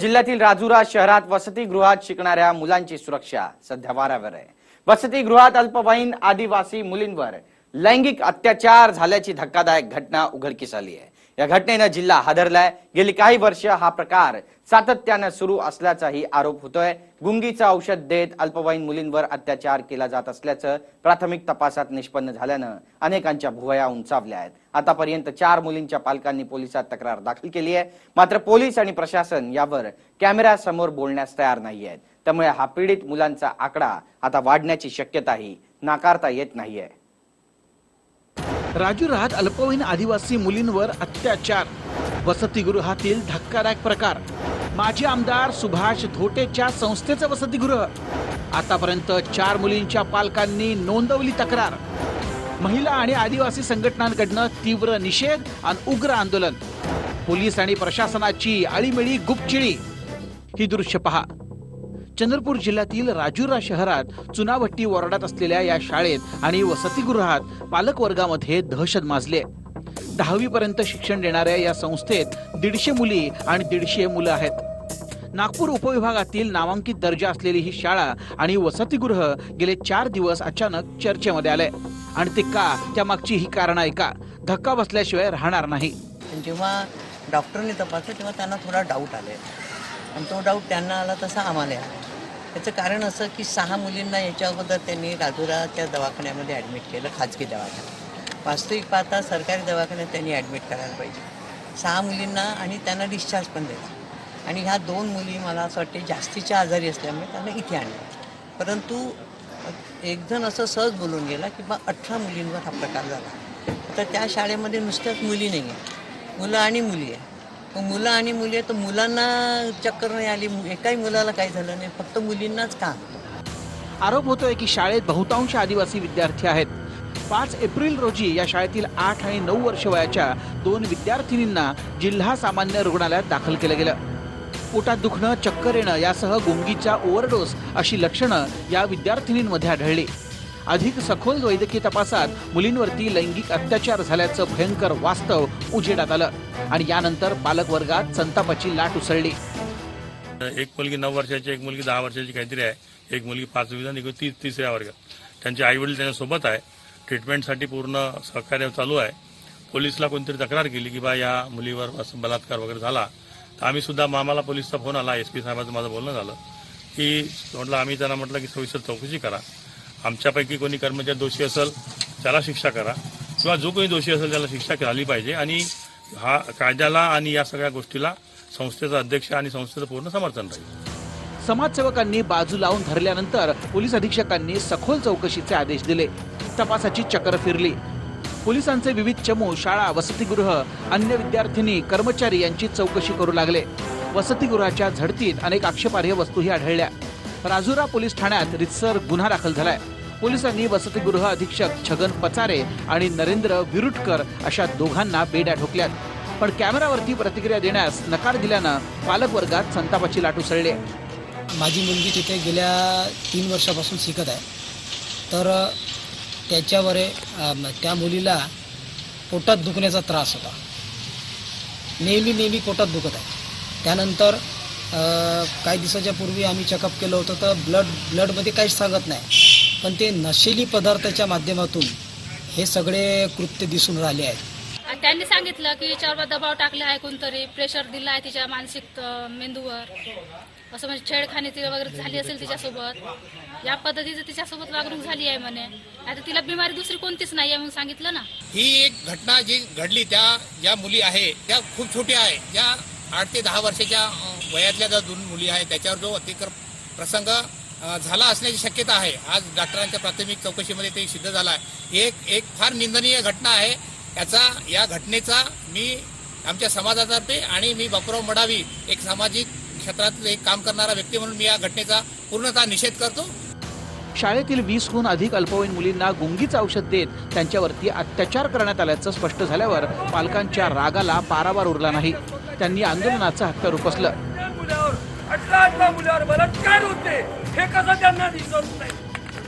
जिल्ह्यातील राजुरा शहरात वसतिगृहात शिकणाऱ्या मुलांची सुरक्षा सध्या वाऱ्यावर आहे. वसतिगृहात अल्पवयीन आदिवासी मुलींवर लैंगिक अत्याचार झाल्याची धक्कादायक घटना उघडकीस आली आहे. या घटनेनं जिल्हा हादरलाय. गेली काही वर्ष हा प्रकार सातत्यानं सुरू असल्याचाही आरोप होतोय. गुंगीचं औषध देत अल्पवयीन मुलींवर अत्याचार केला जात असल्याचं प्राथमिक तपासात निष्पन्न झाल्यानं अनेकांच्या भुवया उंचावल्या आहेत. आतापर्यंत चार मुलींच्या पालकांनी पोलिसात तक्रार दाखल केली आहे. मात्र पोलीस आणि प्रशासन यावर कॅमेऱ्यासमोर बोलण्यास तयार नाही आहेत त्यामुळे हा पीडित मुलांचा आकडा आता वाढण्याची शक्यताही नाकारता येत नाहीये. राजुरात अल्पवयीन आदिवासी मुलींवर अत्याचार. वसतिगृहातील धक्कादायक प्रकार. माजी आमदार सुभाष धोटेच्या संस्थेचं वसतिगृह. आतापर्यंत चार मुलींच्या पालकांनी नोंदवली तक्रार. महिला आणि आदिवासी संघटनांकडनं तीव्र निषेध आणि उग्र आंदोलन. पोलीस आणि प्रशासनाची आळीमेळी गुपचिळी. ही दृश्य पहा. चंद्रपूर जिल्ह्यातील राजुरा शहरात चुनाभट्टी वॉर्डात असलेल्या या शाळेत आणि वसतिगृहात पालक वर्गामध्ये दहशत माजले दहावी पर्यंत शिक्षण देणाऱ्या या संस्थेत दीडशे मुली आणि दीडशे मुलं आहेत. नागपूर उपविभागातील नामांकित दर्जा असलेली ही शाळा आणि वसतिगृह गेले चार दिवस अचानक चर्चेमध्ये आले. आणि ते का त्या मागची ही कारण आहे का? धक्का बसल्याशिवाय राहणार नाही. पण जेव्हा डॉक्टरने तपासलं तेव्हा त्यांना थोडा डाऊट आले आणि तो डाऊट त्यांना आला तसा आम्हाला आला. याचं कारण असं की सहा मुलींना याच्या अगोदर त्यांनी राजुराच्या दवाखान्यामध्ये ॲडमिट केलं खाजगी दवाखान्यात. वास्तविक पाहता सरकारी दवाखान्यात त्यांनी ॲडमिट करायला पाहिजे. सहा मुलींना आणि त्यांना डिस्चार्ज पण दिला आणि ह्या दोन मुली मला असं वाटते जास्तीच्या आजारी असल्यामुळे त्यांना इथे आणलं. परंतु एकजण असं सहज बोलून गेला की बा अठरा मुलींवर हा प्रकार झाला. तर त्या शाळेमध्ये नुसत्याच मुली नाही आहे मुलं आणि मुली आहे. मग मुलं आणि मुली आहे तर मुलांना चक्कर नाही आली. एकाही मुलाला काही झालं नाही. फक्त मुलींनाच का आरोप होतोय की शाळेत बहुतांश आदिवासी विद्यार्थी आहेत. पाच एप्रिल रोजी या शाळेतील आठ आणि नऊ वर्ष वयाच्या दोन विद्यार्थिनींना जिल्हा सामान्य रुग्णालयात दाखल केलं गेलं. पोटात दुखणं चक्कर येणं यासह गुंगीचा ओव्हरडोस अशी लक्षणं या विद्यार्थिनींमध्ये आढळली. अधिक सखोल वैद्यकीय तपासात मुलींवरती लैंगिक अत्याचार झाल्याचं भयंकर वास्तव उजेडात आलं. आणि यानंतर पालक वर्गात संतापाची लाट उसळली. एक मुलगी नऊ वर्षाची एक मुलगी दहा वर्षाची काहीतरी आहे. एक मुलगी पाचवी ती तिसऱ्या वर्गात त्यांचे आई वडील त्यांच्यासोबत आहे. ट्रीटमेंटसाठी पूर्ण सहकार्य चालू आहे. पोलिसला कोणतरी तक्रार केली की बा या मुलीवर असं बलात्कार वगैरे झाला. तर आम्ही सुद्धा मामाला पोलिसचा फोन आला. एस पी साहेबांचं माझं बोलणं झालं. की म्हटलं आम्ही त्यांना म्हटलं की सविस्तर चौकशी करा. आमच्यापैकी कोणी कर्मचारी दोषी असेल त्याला शिक्षा करा. किंवा जो कोणी दोषी असेल त्याला शिक्षा झाली पाहिजे. आणि हा कायद्याला आणि या सगळ्या गोष्टीला संस्थेचा अध्यक्ष आणि संस्थेचं पूर्ण समर्थन राहील. समाजसेवकांनी बाजू लावून धरल्यानंतर पोलीस अधीक्षकांनी सखोल चौकशीचे आदेश दिले. तपासाची चक्र फिरली. पोलिसांचे विविध चमू शाळा वसतिगृह अन्य विद्यार्थिनी कर्मचारी यांची चौकशी करू लागले. वसतिगृहाच्या झडतीत अनेक आक्षेपार्ह वस्तूही आढळल्या. राजुरा पोलीस ठाण्यात रितसर गुन्हा दाखल झालाय. पोलिसांनी वसतिगृह अधीक्षक छगन पचारे आणि नरेंद्र विरुटकर अशा दोघांना बेड्या ठोकल्यात. पण कॅमेरावरती प्रतिक्रिया देण्यास नकार दिल्यानं पालक वर्गात संतापाची लाट उसळली आहे. माझी मुलगी तिथे गेल्या तीन वर्षापासून शिकत आहे. तर त्याच्यावर त्या मुलीला पोटात दुखण्याचा त्रास होता. नेहमी नेहमी पोटात दुखत आहे. त्यानंतर काही दिवसाच्या पूर्वी आम्ही चेकअप केलं होतं तर ब्लड ब्लडमध्ये काहीच सांगत नाही. पण ते नशेली पदार्थाच्या माध्यमातून हे सगळे कृत्य दिसून राहिले आहेत. आणि त्यांनी सांगितलं की हिच्यावर दबाव टाकला आहे कोणतरी प्रेशर दिला आहे तिच्या मानसिक अं, मेंदूवर. असं म्हणजे छेडखानी ती वगैरे झाली असेल तिच्यासोबत. या पद्धतीचं तिच्यासोबत वागणूक झाली आहे म्हणे. आता तिला बिमारी दुसरी कोणतीच नाही आहे म्हणून सांगितलं ना. ही एक घटना जी घडली त्या ज्या मुली आहे त्या खूप छोट्या आहे. ज्या आठ ते दहा वर्षाच्या अ, वयातल्या ज्या दोन मुली आहेत त्याच्यावर जो अतिक्रम प्रसंग झाला असण्याची शक्यता आहे. आज डॉक्टरांच्या प्राथमिक चौकशीमध्ये ते सिद्ध झाला आहे. एक एक फार निंदनीय घटना आहे. याचा या घटनेचा मी आमच्या समाजातर्फे आणि मी बापूराव मडावी एक सामाजिक क्षेत्रात एक काम करणारा व्यक्ती म्हणून मी या घटनेचा पूर्णतः निषेध करतो. शाळेतील वीसहून अधिक अल्पवयीन मुलींना गुंगीचं औषध देत त्यांच्यावरती अत्याचार करण्यात आल्याचं स्पष्ट झाल्यावर पालकांच्या रागाला पारावार उरला नाही. त्यांनी आंदोलनाचं हत्यार उपसलं अठरा मुलावर बलात्कार होते हे कसं त्यांना दिसत नाही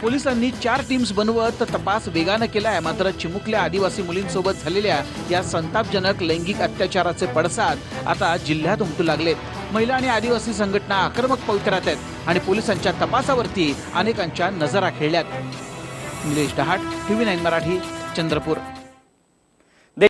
पोलिसांनी चार टीम्स बनवत तपास वेगानं केलाय. मात्र चिमुकल्या आदिवासी मुलींसोबत झालेल्या या संतापजनक लैंगिक अत्याचाराचे पडसाद आता जिल्ह्यात उमटू लागलेत. महिला आणि आदिवासी संघटना आक्रमक पवित्र्यात आहेत आणि पोलिसांच्या तपासावरती अनेकांच्या नजरा खेळल्यात. Nilesh Dahat TV nine Marathi Chandrapur.